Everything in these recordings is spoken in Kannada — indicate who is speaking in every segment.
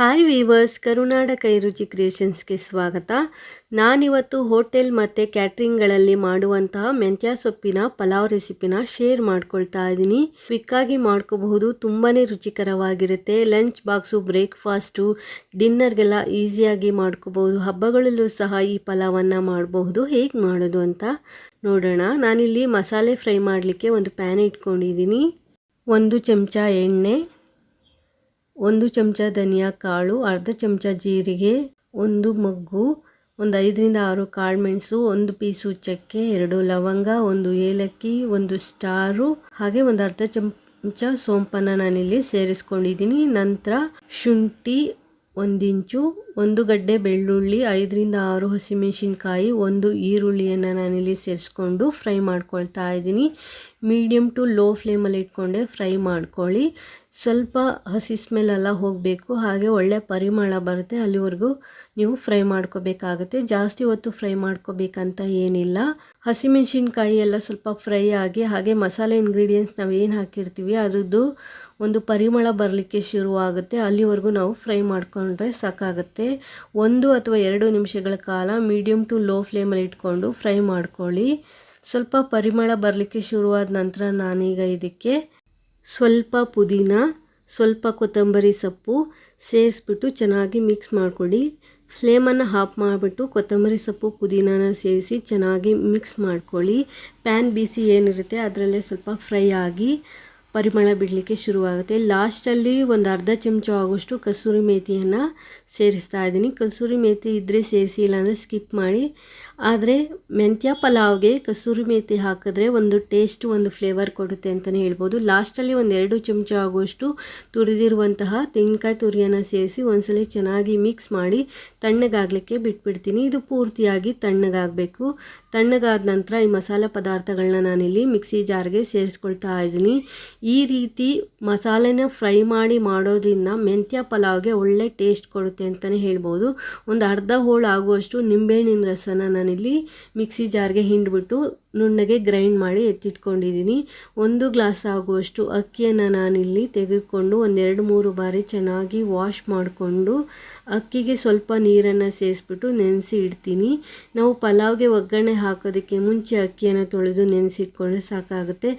Speaker 1: ಹಾಯ್ ವೀವರ್ಸ್ ಕರುನಾಡ ಕೈರುಚಿ ಕ್ರಿಯೇಷನ್ಸ್ಗೆ ಸ್ವಾಗತ. ನಾನಿವತ್ತು ಹೋಟೆಲ್ ಮತ್ತು ಕ್ಯಾಟ್ರಿಂಗ್ಗಳಲ್ಲಿ ಮಾಡುವಂತಹ ಮೆಂತ್ಯ ಸೊಪ್ಪಿನ, ಪಲಾವ್ ರೆಸಿಪಿನ ಶೇರ್ ಮಾಡ್ಕೊಳ್ತಾ ಇದ್ದೀನಿ. ಕ್ವಿಕ್ಕಾಗಿ ಮಾಡ್ಕೋಬಹುದು ತುಂಬಾ ರುಚಿಕರವಾಗಿರುತ್ತೆ. ಲಂಚ್ ಬಾಕ್ಸು ಬ್ರೇಕ್ಫಾಸ್ಟು ಡಿನ್ನರ್ಗೆಲ್ಲ ಈಸಿಯಾಗಿ ಮಾಡ್ಕೋಬಹುದು. ಹಬ್ಬಗಳಲ್ಲೂ ಸಹ ಈ ಪಲಾವನ್ನು ಮಾಡಬಹುದು. ಹೇಗೆ ಮಾಡೋದು ಅಂತ ನೋಡೋಣ. ನಾನಿಲ್ಲಿ ಮಸಾಲೆ ಫ್ರೈ ಮಾಡಲಿಕ್ಕೆ ಒಂದು ಪ್ಯಾನ್ ಇಟ್ಕೊಂಡಿದ್ದೀನಿ. ಒಂದು ಚಮಚ ಎಣ್ಣೆ ಒಂದು ಚಮಚ ಧನಿಯಾ ಕಾಳು, ಅರ್ಧ ಚಮಚ ಜೀರಿಗೆ, ಒಂದು ಮಗ್ಗು, ಒಂದು ಐದರಿಂದ ಆರು ಕಾಳುಮೆಣಸು ಒಂದು ಪೀಸು ಚಕ್ಕೆ, ಎರಡು ಲವಂಗ, ಒಂದು ಏಲಕ್ಕಿ, ಒಂದು ಸ್ಟಾರು, ಹಾಗೆ ಒಂದು ಅರ್ಧ ಚಮಚ ಸೋಂಪನ್ನು ನಾನಿಲ್ಲಿ ಸೇರಿಸ್ಕೊಂಡಿದ್ದೀನಿ. ನಂತರ ಶುಂಠಿ ಒಂದಿಂಚು ಒಂದು ಗಡ್ಡೆ ಬೆಳ್ಳುಳ್ಳಿ, ಐದರಿಂದ ಆರು ಹಸಿಮೆಣಸಿನ್ಕಾಯಿ, ಒಂದು ಈರುಳ್ಳಿಯನ್ನು ನಾನಿಲ್ಲಿ ಸೇರಿಸ್ಕೊಂಡು ಫ್ರೈ ಮಾಡ್ಕೊಳ್ತಾ ಇದ್ದೀನಿ. ಮೀಡಿಯಮ್ ಟು ಲೋ ಫ್ಲೇಮಲ್ಲಿ ಇಟ್ಕೊಂಡೆ ಫ್ರೈ ಮಾಡ್ಕೊಳ್ಳಿ. ಸ್ವಲ್ಪ ಹಸಿ ಸ್ಮೆಲ್ಲೆಲ್ಲ ಹೋಗಬೇಕು, ಹಾಗೆ ಒಳ್ಳೆ ಪರಿಮಳ ಬರುತ್ತೆ, ಅಲ್ಲಿವರೆಗೂ ನೀವು ಫ್ರೈ ಮಾಡ್ಕೋಬೇಕಾಗುತ್ತೆ. ಜಾಸ್ತಿ ಹೊತ್ತು ಫ್ರೈ ಮಾಡ್ಕೋಬೇಕಂತ ಏನಿಲ್ಲ. ಹಸಿಮೆಣ್ಸಿನ್ಕಾಯಿ ಎಲ್ಲ ಸ್ವಲ್ಪ ಫ್ರೈ ಆಗಿ, ಹಾಗೆ ಮಸಾಲೆ ಇಂಗ್ರೀಡಿಯೆಂಟ್ಸ್ ನಾವು ಏನು ಹಾಕಿರ್ತೀವಿ, ಅದರದ್ದು ಒಂದು ಪರಿಮಳ ಬರಲಿಕ್ಕೆ ಶುರುವಾಗುತ್ತೆ. ಅಲ್ಲಿವರೆಗೂ ನಾವು ಫ್ರೈ ಮಾಡಿಕೊಂಡ್ರೆ ಸಾಕಾಗುತ್ತೆ. ಒಂದು ಅಥವಾ ಎರಡು ನಿಮಿಷಗಳ ಕಾಲ ಮೀಡಿಯಮ್ ಟು ಲೋ ಫ್ಲೇಮಲ್ಲಿ ಇಟ್ಕೊಂಡು ಫ್ರೈ ಮಾಡ್ಕೊಳ್ಳಿ. ಸ್ವಲ್ಪ ಪರಿಮಳ ಬರಲಿಕ್ಕೆ ಶುರುವಾದ ನಂತರ ನಾನೀಗ ಇದಕ್ಕೆ ಸ್ವಲ್ಪ ಪುದೀನ, ಸ್ವಲ್ಪ ಕೊತ್ತಂಬರಿ ಸೊಪ್ಪು ಸೇರಿಸ್ಬಿಟ್ಟು ಚೆನ್ನಾಗಿ ಮಿಕ್ಸ್ ಮಾಡಿಕೊಡಿ. ಫ್ಲೇಮನ್ನು ಹಾಫ್ ಮಾಡಿಬಿಟ್ಟು ಕೊತ್ತಂಬರಿ ಸೊಪ್ಪು, ಪುದೀನಾನ ಸೇರಿಸಿ ಚೆನ್ನಾಗಿ ಮಿಕ್ಸ್ ಮಾಡ್ಕೊಳ್ಳಿ ಪ್ಯಾನ್ ಬಿಸಿ ಏನಿರುತ್ತೆ ಅದರಲ್ಲೇ ಸ್ವಲ್ಪ ಫ್ರೈ ಆಗಿ ಪರಿಮಳ ಬಿಡಲಿಕ್ಕೆ ಶುರುವಾಗುತ್ತೆ. ಲಾಸ್ಟಲ್ಲಿ ಒಂದು ಅರ್ಧ ಚಮಚ ಆಗುವಷ್ಟು ಕಸೂರಿ ಮೇಥಿಯನ್ನು ಸೇರಿಸ್ತಾ ಇದ್ದೀನಿ. ಕಸೂರಿ ಮೇಥಿ ಇದ್ದರೆ ಸೇರಿಸಿ, ಇಲ್ಲಾಂದರೆ ಸ್ಕಿಪ್ ಮಾಡಿ. ಆದರೆ ಮೆಂತ್ಯ ಪಲಾವ್ಗೆ ಕಸೂರಿ ಮೇಥಿ ಹಾಕಿದ್ರೆ ಒಂದು ಟೇಸ್ಟ್ ಒಂದು ಫ್ಲೇವರ್ ಕೊಡುತ್ತೆ ಅಂತಲೇ ಹೇಳ್ಬೋದು. ಲಾಸ್ಟಲ್ಲಿ ಒಂದು ಎರಡು ಚಮಚ ಆಗುವಷ್ಟು ತುರಿದಿರುವಂತಹ ತೆಂಗಿನಕಾಯಿ ತುರಿಯನ್ನು ಸೇರಿಸಿ ಒಂದ್ಸಲ ಚೆನ್ನಾಗಿ ಮಿಕ್ಸ್ ಮಾಡಿ ತಣ್ಣಗಾಗಲಿಕ್ಕೆ ಬಿಟ್ಬಿಡ್ತೀನಿ. ಇದು ಪೂರ್ತಿಯಾಗಿ ತಣ್ಣಗಾಗಬೇಕು. ತಣ್ಣಗಾದ ನಂತರ ಈ ಮಸಾಲೆ ಪದಾರ್ಥಗಳನ್ನ ನಾನಿಲ್ಲಿ ಮಿಕ್ಸಿ ಜಾರ್ಗೆ ಸೇರಿಸ್ಕೊಳ್ತಾ ಇದ್ದೀನಿ. ಈ ರೀತಿ ಮಸಾಲೆನ ಫ್ರೈ ಮಾಡಿ ಮಾಡೋದ್ರಿಂದ ಮೆಂತ್ಯ ಪಲಾವ್ಗೆ ಒಳ್ಳೆ ಟೇಸ್ಟ್ ಕೊಡುತ್ತೆ. ಅಂತಲೇ ಹೇಳ್ಬೋದು. ಒಂದು ಅರ್ಧ ಹೋಳು ಆಗುವಷ್ಟು ನಿಂಬೆಹಣ್ಣಿನ ರಸನ ನಾನಿಲ್ಲಿ ಮಿಕ್ಸಿ ಜಾರ್ಗೆ ಹಿಂಡ್ಬಿಟ್ಟು ನುಣ್ಣಗೆ ಗ್ರೈಂಡ್ ಮಾಡಿ ಎತ್ತಿಟ್ಕೊಂಡಿದ್ದೀನಿ. ಒಂದು ಗ್ಲಾಸ್ ಆಗುವಷ್ಟು ಅಕ್ಕಿಯನ್ನು ನಾನಿಲ್ಲಿ ತೆಗೆದುಕೊಂಡು ಒಂದೆರಡು ಮೂರು ಬಾರಿ ಚೆನ್ನಾಗಿ ವಾಶ್ ಮಾಡಿಕೊಂಡು ಅಕ್ಕಿಗೆ ಸ್ವಲ್ಪ ನೀರನ್ನು ಸೇರಿಸ್ಬಿಟ್ಟು ನೆನೆಸಿ ಇಡ್ತೀನಿ. ನಾವು ಪಲಾವ್ಗೆ ಒಗ್ಗರಣೆ ಹಾಕೋದಕ್ಕೆ ಮುಂಚೆ ಅಕ್ಕಿಯನ್ನು ತೊಳೆದು ನೆನೆಸಿಟ್ಕೊಂಡ್ರೆ ಸಾಕಾಗುತ್ತೆ.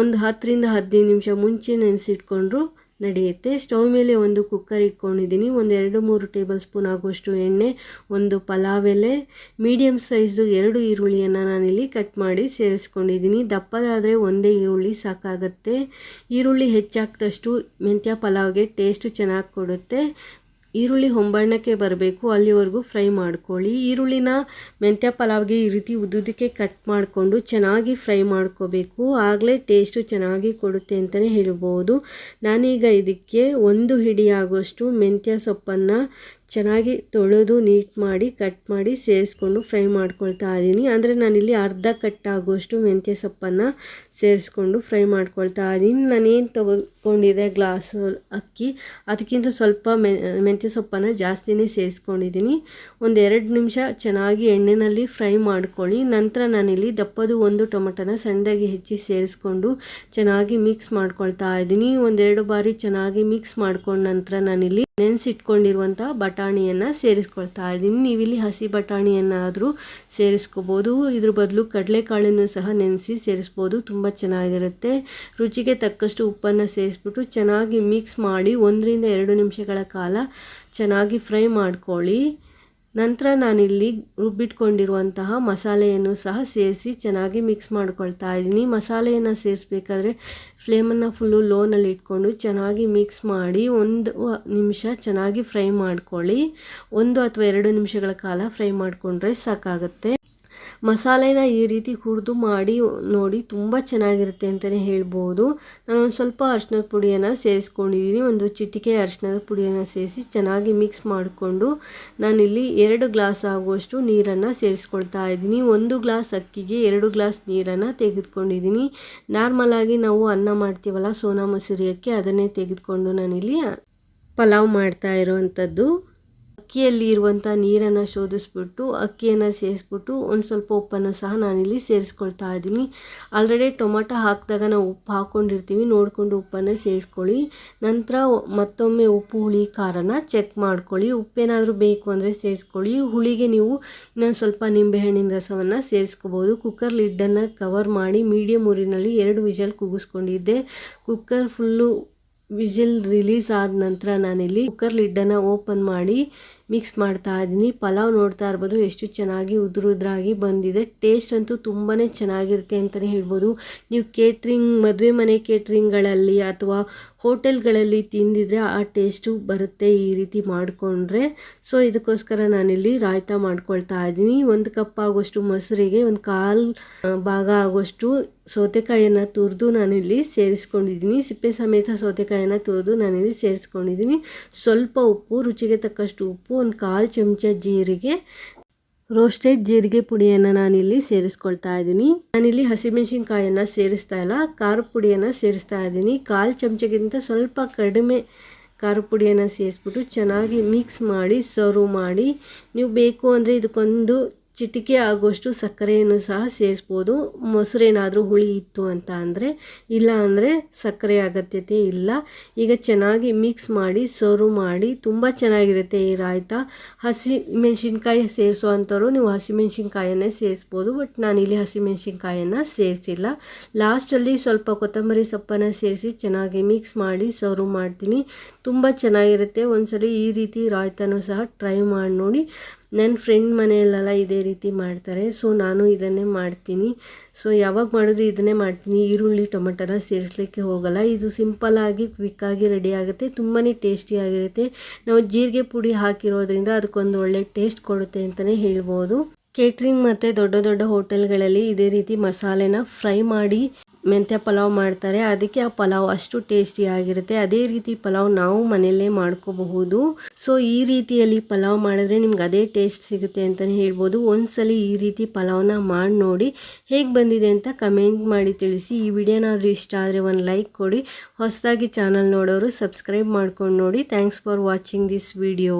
Speaker 1: ಒಂದು ಹತ್ತರಿಂದ ಹದಿನೈದು ನಿಮಿಷ ಮುಂಚೆ ನೆನೆಸಿಟ್ಕೊಂಡ್ರು ನಡೆಯುತ್ತೆ. ಸ್ಟೌವ್ ಮೇಲೆ ಒಂದು ಕುಕ್ಕರ್ ಇಟ್ಕೊಂಡಿದ್ದೀನಿ. ಒಂದು ಎರಡು ಮೂರು ಟೇಬಲ್ ಸ್ಪೂನ್ ಆಗುವಷ್ಟು ಎಣ್ಣೆ, ಒಂದು ಪಲಾವ್ ಎಲೆ ಮೀಡಿಯಮ್ ಸೈಜು ಎರಡು ಈರುಳ್ಳಿಯನ್ನು ನಾನಿಲ್ಲಿ ಕಟ್ ಮಾಡಿ ಸೇರಿಸ್ಕೊಂಡಿದ್ದೀನಿ. ದಪ್ಪದಾದರೆ ಒಂದೇ ಈರುಳ್ಳಿ ಸಾಕಾಗುತ್ತೆ. ಈರುಳ್ಳಿ ಹೆಚ್ಚಾಗ್ದಷ್ಟು ಮೆಂತ್ಯ ಪಲಾವ್ಗೆ ಟೇಸ್ಟು ಚೆನ್ನಾಗಿ ಕೊಡುತ್ತೆ. ಈರುಳ್ಳಿ ಹೊಂಬಣ್ಣಕ್ಕೆ ಬರಬೇಕು, ಅಲ್ಲಿವರೆಗೂ ಫ್ರೈ ಮಾಡ್ಕೊಳ್ಳಿ. ಈರುಳ್ಳಿನ ಮೆಂತ್ಯ ಪಲಾವ್ಗೆ ಈ ರೀತಿ ಉದ್ದುದಕ್ಕೆ ಕಟ್ ಮಾಡಿಕೊಂಡು ಚೆನ್ನಾಗಿ ಫ್ರೈ ಮಾಡ್ಕೋಬೇಕು. ಆಗಲೇ ಟೇಸ್ಟು ಚೆನ್ನಾಗಿ ಕೊಡುತ್ತೆ ಅಂತಲೇ ಹೇಳ್ಬೋದು. ನಾನೀಗ ಇದಕ್ಕೆ ಒಂದು ಹಿಡಿ ಆಗುವಷ್ಟು ಮೆಂತ್ಯ ಸೊಪ್ಪನ್ನು ಚೆನ್ನಾಗಿ ತೊಳೆದು ನೀಟ್ ಮಾಡಿ, ಕಟ್ ಮಾಡಿ ಸೇರಿಸ್ಕೊಂಡು ಫ್ರೈ ಮಾಡ್ಕೊಳ್ತಾ ಇದ್ದೀನಿ. ಅಂದರೆ ನಾನಿಲ್ಲಿ ಅರ್ಧ ಕಟ್ ಆಗುವಷ್ಟು ಮೆಂತ್ಯ ಸೊಪ್ಪನ್ನು ಸೇರಿಸ್ಕೊಂಡು ಫ್ರೈ ಮಾಡ್ಕೊಳ್ತಾ ಇದ್ದೀನಿ. ನಾನೇನು ತೊಗೊಂಡಿದ್ದೆ? ಗ್ಲಾಸು ಅಕ್ಕಿ. ಅದಕ್ಕಿಂತ ಸ್ವಲ್ಪ ಮೆಂತ್ಯ ಸೊಪ್ಪನ್ನು ಜಾಸ್ತಿನೇ ಸೇರಿಸ್ಕೊಂಡಿದ್ದೀನಿ. ಒಂದು ಎರಡು ನಿಮಿಷ ಚೆನ್ನಾಗಿ ಎಣ್ಣೆಯಲ್ಲಿ ಫ್ರೈ ಮಾಡ್ಕೊಳ್ಳಿ. ನಂತರ ನಾನಿಲ್ಲಿ ದಪ್ಪದು ಒಂದು ಟೊಮೆಟೊನ ಸಣ್ಣದಾಗಿ ಹೆಚ್ಚಿ ಸೇರಿಸ್ಕೊಂಡು ಚೆನ್ನಾಗಿ ಮಿಕ್ಸ್ ಮಾಡ್ಕೊಳ್ತಾ ಇದ್ದೀನಿ. ಒಂದೆರಡು ಬಾರಿ ಚೆನ್ನಾಗಿ ಮಿಕ್ಸ್ ಮಾಡ್ಕೊಂಡ ನಂತರ ನಾನಿಲ್ಲಿ ನೆನೆಸಿಟ್ಕೊಂಡಿರುವಂಥ ಬಟಾಣಿಯನ್ನು ಸೇರಿಸ್ಕೊಳ್ತಾ ಇದ್ದೀನಿ. ನೀವಿಲ್ಲಿ ಹಸಿ ಬಟಾಣಿಯನ್ನಾದರೂ ಸೇರಿಸ್ಕೋಬೋದು. ಇದ್ರ ಬದಲು ಕಡಲೆಕಾಳನ್ನು ಸಹ ನೆನೆಸಿ ಸೇರಿಸ್ಬೋದು. ತುಂಬ ಚೆನ್ನಾಗಿರುತ್ತೆ. ರುಚಿಗೆ ತಕ್ಕಷ್ಟು ಉಪ್ಪನ್ನು ಸೇರಿಸ್ಬಿಟ್ಟು ಚೆನ್ನಾಗಿ ಮಿಕ್ಸ್ ಮಾಡಿ ಒಂದರಿಂದ ಎರಡು ನಿಮಿಷಗಳ ಕಾಲ ಚೆನ್ನಾಗಿ ಫ್ರೈ ಮಾಡ್ಕೊಳ್ಳಿ. ನಂತರ ನಾನಿಲ್ಲಿ ರುಬ್ಬಿಟ್ಕೊಂಡಿರುವಂತಹ ಮಸಾಲೆಯನ್ನು ಸಹ ಸೇರಿಸಿ ಚೆನ್ನಾಗಿ ಮಿಕ್ಸ್ ಮಾಡ್ಕೊಳ್ತಾ ಇದ್ದೀನಿ. ಮಸಾಲೆಯನ್ನು ಸೇರಿಸ್ಬೇಕಾದ್ರೆ ಫ್ಲೇಮನ್ನು ಫುಲ್ಲು ಲೋನಲ್ಲಿ ಇಟ್ಕೊಂಡು ಚೆನ್ನಾಗಿ ಮಿಕ್ಸ್ ಮಾಡಿ ಒಂದು ನಿಮಿಷ ಚೆನ್ನಾಗಿ ಫ್ರೈ ಮಾಡ್ಕೊಳ್ಳಿ. ಒಂದು ಅಥವಾ ಎರಡು ನಿಮಿಷಗಳ ಕಾಲ ಫ್ರೈ ಮಾಡಿಕೊಂಡ್ರೆ ಸಾಕಾಗುತ್ತೆ. ಮಸಾಲೆನ ಈ ರೀತಿ ಹುರಿದು ಮಾಡಿ ನೋಡಿ ತುಂಬ ಚೆನ್ನಾಗಿರುತ್ತೆ ಅಂತಲೇ ಹೇಳ್ಬೋದು. ನಾನು ಒಂದು ಸ್ವಲ್ಪ ಅರಿಶಿನದ ಪುಡಿಯನ್ನು ಸೇರಿಸ್ಕೊಂಡಿದ್ದೀನಿ ಒಂದು ಚಿಟಿಕೆ ಅರಿಶಿನದ ಪುಡಿಯನ್ನು ಸೇರಿಸಿ ಚೆನ್ನಾಗಿ ಮಿಕ್ಸ್ ಮಾಡಿಕೊಂಡು ನಾನಿಲ್ಲಿ ಎರಡು ಗ್ಲಾಸ್ ಆಗುವಷ್ಟು ನೀರನ್ನು ಸೇರಿಸ್ಕೊಳ್ತಾ ಇದ್ದೀನಿ. ಒಂದು ಗ್ಲಾಸ್ ಅಕ್ಕಿಗೆ ಎರಡು ಗ್ಲಾಸ್ ನೀರನ್ನು ತೆಗೆದುಕೊಂಡಿದ್ದೀನಿ ನಾರ್ಮಲಾಗಿ ನಾವು ಅನ್ನ ಮಾಡ್ತೀವಲ್ಲ ಸೋನಾ ಮಸೂರಿ ಅಕ್ಕಿ ಅದನ್ನೇ ತೆಗೆದುಕೊಂಡು ನಾನಿಲ್ಲಿ ಪಲಾವ್ ಮಾಡ್ತಾ ಇರೋವಂಥದ್ದು. ಅಕ್ಕಿಯಲ್ಲಿ ಇರುವಂಥ ನೀರನ್ನು ಶೋಧಿಸ್ಬಿಟ್ಟು, ಅಕ್ಕಿಯನ್ನು ಸೇರಿಸ್ಬಿಟ್ಟು ಒಂದು ಸ್ವಲ್ಪ ಉಪ್ಪನ್ನು ಸಹ ನಾನಿಲ್ಲಿ ಸೇರಿಸ್ಕೊಳ್ತಾ ಇದ್ದೀನಿ. ಆಲ್ರೆಡಿ ಟೊಮೊಟೊ ಹಾಕಿದಾಗ ನಾವು ಉಪ್ಪು ಹಾಕ್ಕೊಂಡಿರ್ತೀವಿ ನೋಡಿಕೊಂಡು ಉಪ್ಪನ್ನು ಸೇರಿಸ್ಕೊಳ್ಳಿ. ನಂತರ ಮತ್ತೊಮ್ಮೆ ಉಪ್ಪು, ಹುಳಿ, ಖಾರನ ಚೆಕ್ ಮಾಡ್ಕೊಳ್ಳಿ. ಉಪ್ಪೇನಾದರೂ ಬೇಕು ಅಂದರೆ ಸೇರಿಸ್ಕೊಳ್ಳಿ. ಹುಳಿಗೆ ನೀವು ಇನ್ನೊಂದು ಸ್ವಲ್ಪ ನಿಂಬೆಹಣ್ಣಿನ ರಸವನ್ನು ಸೇರಿಸ್ಕೋಬೋದು. ಕುಕ್ಕರ್ ಲಿಡ್ಡನ್ನು ಕವರ್ ಮಾಡಿ ಮೀಡಿಯಮ್ ಊರಿನಲ್ಲಿ ಎರಡು ವಿಷಲ್ ಕೂಗಿಸ್ಕೊಂಡಿದ್ದೆ ಕುಕ್ಕರ್ ಫುಲ್ಲು ವಿಜಿಲ್ ರಿಲೀಸ್ ಆದ ನಂತರ ನಾನಿಲ್ಲಿ ಕುಕ್ಕರ್ ಲಿಡ್ಡನ್ನು ಓಪನ್ ಮಾಡಿ ಮಿಕ್ಸ್ ಮಾಡ್ತಾ ಇದ್ದೀನಿ. ಪಲಾವ್ ನೋಡ್ತಾ ಇರ್ಬೋದು, ಎಷ್ಟು ಚೆನ್ನಾಗಿ ಉದುರುದ್ರಾಗಿ ಬಂದಿದೆ. ಟೇಸ್ಟ್ ಅಂತೂ ತುಂಬಾ ಚೆನ್ನಾಗಿರುತ್ತೆ ಅಂತಲೇ ಹೇಳ್ಬೋದು. ನೀವು ಕೇಟ್ರಿಂಗ್ ಮದುವೆ ಮನೆ ಕೇಟ್ರಿಂಗ್ಗಳಲ್ಲಿ ಅಥವಾ ಹೋಟೆಲ್ಗಳಲ್ಲಿ ತಿಂದಿದ್ರೆ ಆ ಟೇಸ್ಟು ಬರುತ್ತೆ ಈ ರೀತಿ ಮಾಡಿಕೊಂಡ್ರೆ. ಸೊ ಇದಕ್ಕೋಸ್ಕರ ನಾನಿಲ್ಲಿ ರಾಯ್ತ ಮಾಡ್ಕೊಳ್ತಾ ಇದ್ದೀನಿ. ಒಂದು ಕಪ್ ಆಗೋಷ್ಟು ಮೊಸರಿಗೆ, ಒಂದು ಕಾಲು ಭಾಗ ಆಗೋಷ್ಟು ಸೌತೆಕಾಯಿಯನ್ನು ತುರಿದು ನಾನಿಲ್ಲಿ ಸೇರಿಸ್ಕೊಂಡಿದ್ದೀನಿ. ಸಿಪ್ಪೆ ಸಮೇತ ಸೌತೆಕಾಯಿಯನ್ನು ತುರಿದು ನಾನಿಲ್ಲಿ ಸೇರಿಸ್ಕೊಂಡಿದ್ದೀನಿ. ಸ್ವಲ್ಪ ಉಪ್ಪು, ರುಚಿಗೆ ತಕ್ಕಷ್ಟು ಉಪ್ಪು, ಒಂದು ಕಾಲು ಚಮಚ ಜೀರಿಗೆ ರೋಸ್ಟೆಡ್ ಜೀರಿಗೆ ಪುಡಿಯನ್ನು ನಾನಿಲ್ಲಿ ಸೇರಿಸ್ಕೊಳ್ತಾ ಇದ್ದೀನಿ. ನಾನಿಲ್ಲಿ ಹಸಿಮೆಣಸಿನ್ಕಾಯನ್ನು ಸೇರಿಸ್ತಾ ಇಲ್ಲ. ಖಾರ ಪುಡಿಯನ್ನು ಸೇರಿಸ್ತಾ ಇದ್ದೀನಿ. ಕಾಲು ಚಮಚಗಿಂತ ಸ್ವಲ್ಪ ಕಡಿಮೆ ಖಾರ ಪುಡಿಯನ್ನು ಸೇರಿಸ್ಬಿಟ್ಟು ಚೆನ್ನಾಗಿ ಮಿಕ್ಸ್ ಮಾಡಿ ಸರ್ವ್ ಮಾಡಿ. ನೀವು ಬೇಕು ಅಂದರೆ ಇದಕ್ಕೊಂದು ಚಿಟಿಕೆ ಆಗುವಷ್ಟು ಸಕ್ಕರೆಯನ್ನು ಸಹ ಸೇರಿಸ್ಬೋದು ಮೊಸರೇನಾದರೂ ಹುಳಿ ಇತ್ತು ಅಂತ ಅಂದರೆ, ಇಲ್ಲ ಅಂದರೆ ಸಕ್ಕರೆ ಅಗತ್ಯತೆ ಇಲ್ಲ. ಈಗ ಚೆನ್ನಾಗಿ ಮಿಕ್ಸ್ ಮಾಡಿ ಸರ್ವ್ ಮಾಡಿ, ತುಂಬ ಚೆನ್ನಾಗಿರುತ್ತೆ ಈ ರಾಯ್ತ. ಹಸಿ ಮೆಣಸಿನ್ಕಾಯಿ ಸೇರಿಸೋ ಅಂಥವ್ರು ನೀವು ಹಸಿಮೆಣ್ಸಿನ್ಕಾಯನ್ನೇ ಸೇರಿಸ್ಬೋದು ಬಟ್ ನಾನಿಲ್ಲಿ ಹಸಿಮೆಣ್ಸಿನ್ಕಾಯನ್ನು ಸೇರಿಸಿಲ್ಲ ಲಾಸ್ಟಲ್ಲಿ ಸ್ವಲ್ಪ ಕೊತ್ತಂಬರಿ ಸೊಪ್ಪನ್ನು ಸೇರಿಸಿ ಚೆನ್ನಾಗಿ ಮಿಕ್ಸ್ ಮಾಡಿ ಸರ್ವ್ ಮಾಡ್ತೀನಿ. ತುಂಬ ಚೆನ್ನಾಗಿರುತ್ತೆ. ಒಂದ್ಸಲಿ ಈ ರೀತಿ ರಾಯ್ತನೂ ಸಹ ಟ್ರೈ ಮಾಡಿ ನೋಡಿ. ನನ್ನ ಫ್ರೆಂಡ್ ಮನೆಯಲ್ಲೆಲ್ಲ ಇದೇ ರೀತಿ ಮಾಡ್ತಾರೆ. ಸೊ ನಾನು ಇದನ್ನೇ ಮಾಡ್ತೀನಿ. ಸೊ ಯಾವಾಗ ಮಾಡಿದ್ರು ಇದನ್ನೇ ಮಾಡ್ತೀನಿ. ಈರುಳ್ಳಿ, ಟೊಮೆಟೊನ ಸೇರಿಸ್ಲಿಕ್ಕೆ ಹೋಗಲ್ಲ. ಇದು ಸಿಂಪಲ್ಲಾಗಿ ಕ್ವಿಕ್ಕಾಗಿ ರೆಡಿ ಆಗುತ್ತೆ. ತುಂಬಾ ಟೇಸ್ಟಿಯಾಗಿರುತ್ತೆ ನಾವು ಜೀರಿಗೆ ಪುಡಿ ಹಾಕಿರೋದ್ರಿಂದ ಅದಕ್ಕೊಂದು ಒಳ್ಳೆ ಟೇಸ್ಟ್ ಕೊಡುತ್ತೆ ಅಂತಲೇ ಹೇಳ್ಬೋದು. ಕೇಟ್ರಿಂಗ್ ಮತ್ತು ದೊಡ್ಡ ದೊಡ್ಡ ಹೋಟೆಲ್ಗಳಲ್ಲಿ ಇದೇ ರೀತಿ ಮಸಾಲೆನ ಫ್ರೈ ಮಾಡಿ ಮೆಂತ್ಯ ಪಲಾವ್ ಮಾಡ್ತಾರೆ. ಅದಕ್ಕೆ ಆ ಪಲಾವ್ ಅಷ್ಟು ಟೇಸ್ಟಿ ಆಗಿರುತ್ತೆ. ಅದೇ ರೀತಿ ಪಲಾವ್ ನಾವು ಮನೆಯಲ್ಲೇ ಮಾಡ್ಕೋಬಹುದು. ಸೊ ಈ ರೀತಿಯಲ್ಲಿ ಪಲಾವ್ ಮಾಡಿದ್ರೆ ನಿಮ್ಗೆ ಅದೇ ಟೇಸ್ಟ್ ಸಿಗುತ್ತೆ ಅಂತಲೇ ಹೇಳ್ಬೋದು. ಒಂದ್ಸಲಿ ಈ ರೀತಿ ಪಲಾವ್ನ ಮಾಡಿ ನೋಡಿ ಹೇಗೆ ಬಂದಿದೆ ಅಂತ ಕಮೆಂಟ್ ಮಾಡಿ ತಿಳಿಸಿ. ಈ ವಿಡಿಯೋನಾದರೂ ಇಷ್ಟ ಆದರೆ ಒಂದು ಲೈಕ್ ಕೊಡಿ. ಹೊಸದಾಗಿ ಚಾನಲ್ ನೋಡೋರು ಸಬ್ಸ್ಕ್ರೈಬ್ ಮಾಡ್ಕೊಂಡು ನೋಡಿ. Thanks for watching this video